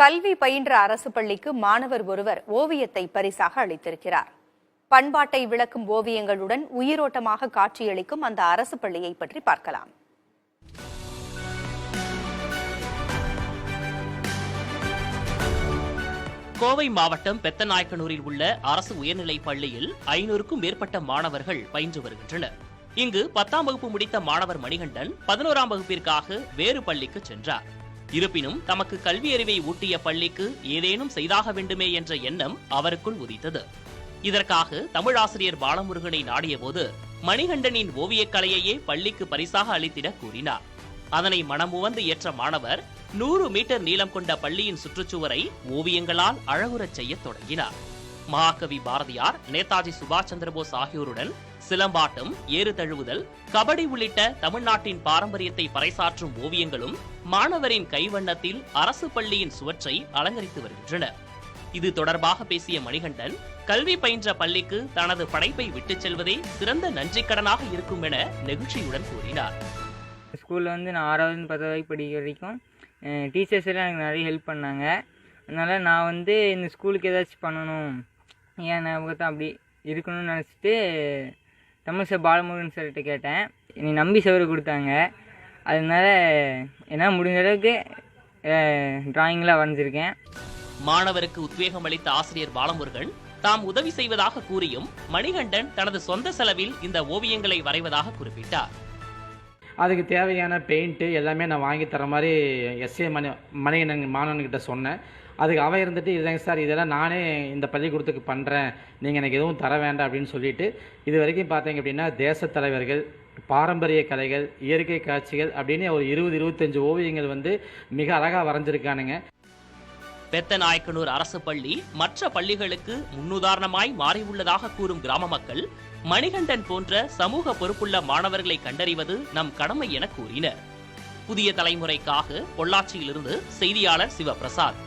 கல்வி பயின்ற அரசு பள்ளிக்கு மாணவர் ஒருவர் ஓவியத்தை பரிசாக அளித்திருக்கிறார். பண்பாட்டை விளக்கும் ஓவியங்களுடன் உயிரோட்டமாக காட்சியளிக்கும் அந்த அரசு பள்ளியை பற்றி பார்க்கலாம். கோவை மாவட்டம் பெத்தநாயக்கனூரில் உள்ள அரசு உயர்நிலைப் பள்ளியில் ஐநூறுக்கும் மேற்பட்ட மாணவர்கள் பயின்று வருகின்றனர். இங்கு பத்தாம் வகுப்பு முடித்த மாணவர் மணிகண்டன் பதினோராம் வகுப்பிற்காக வேறு பள்ளிக்கு சென்றார். இருப்பினும் தமக்கு கல்வி அறிவை ஊட்டிய பள்ளிக்கு ஏதேனும் செய்தாக வேண்டுமே என்ற எண்ணம் அவருக்குள் உதித்தது. இதற்காக தமிழாசிரியர் பாலமுருகனை நாடியபோது மணிகண்டனின் ஓவியக் கலையையே பள்ளிக்கு பரிசாக அளித்திட கூறினார். அதனை மனமுவந்து ஏற்ற மாணவர் நூறு மீட்டர் நீளம் கொண்ட பள்ளியின் சுற்றுச்சுவரை ஓவியங்களால் அழகுறச் செய்யத் தொடங்கினார். மகாகவி பாரதியார் நேதாஜி சுபாஷ் சந்திரபோஸ் ஆகியோருடன் சிலம்பாட்டம் ஏறு தழுவுதல் கபடி உள்ளிட்ட தமிழ்நாட்டின் பாரம்பரியத்தை பறைசாற்றும் ஓவியங்களும் மாணவரின் கைவண்ணத்தில் அரசு பள்ளியின் சுவற்றை அலங்கரித்து வருகின்றன. இது தொடர்பாக பேசிய மணிகண்டன் கல்வி பயின்ற பள்ளிக்கு தனது படைப்பை விட்டுச் செல்வதே சிறந்த நன்றிக்கடனாக இருக்கும் என நெகிழ்ச்சியுடன் கூறினார். ஸ்கூலில் வந்து நான் ஆறாவது பத்து வரைக்கும் படிக்கிற வரைக்கும் டீச்சர்ஸ் எல்லாம் எனக்கு நிறைய ஹெல்ப் பண்ணாங்க. அதனால் நான் வந்து இந்த ஸ்கூலுக்கு ஏதாச்சும் பண்ணணும். ஏன் ஞாபகத்தை அப்படி இருக்கணும்னு நினச்சிட்டு தமிழ் சார் பாலமுருகன் சார்கிட்ட கேட்டேன். நீ நம்பி சவர் கொடுத்தாங்க. அதனால என்னால் முடிஞ்ச அளவுக்கு டிராயிங்லாம் வரைஞ்சிருக்கேன். மாணவருக்கு உத்வேகம் அளித்த ஆசிரியர் பாலமுருகன் தாம் உதவி செய்வதாக கூறியும் மணிகண்டன் தனது சொந்த செலவில் இந்த ஓவியங்களை வரைவதாக குறிப்பிட்டார். அதுக்கு தேவையான பெயிண்ட்டு எல்லாமே நான் வாங்கி தர மாதிரி எஸ்ஏ மணி மணிகண்டன் மாணவன்கிட்ட சொன்னேன். அதுக்கு அவன் இருந்துட்டு இல்லைங்க சார் இதெல்லாம் நானே இந்த பள்ளிக்கூடத்துக்கு பண்ணுறேன் நீங்கள் எனக்கு எதுவும் தர வேண்டாம் அப்படின்னு சொல்லிட்டு இது வரைக்கும் பார்த்தீங்க அப்படின்னா தேசத் தலைவர்கள் பாரம்பரிய கலைகள் இயற்கை காட்சிகள் அப்படின்னு ஒரு இருபது இருபத்தஞ்சு ஓவியங்கள் வந்து மிக அழகாக வரைஞ்சிருக்கானுங்க. பெத்தநாயக்கனூர் அரசு பள்ளி மற்ற பள்ளிகளுக்கு முன்னுதாரணமாய் மாறியுள்ளதாக கூறும் கிராம மக்கள் மணிகண்டன் போன்ற சமூக பொறுப்புள்ள மாணவர்களை கண்டறிவது நம் கடமை என கூறினர். புதிய தலைமுறைக்காக பொள்ளாச்சியிலிருந்து செய்தியாளர் சிவபிரசாத்.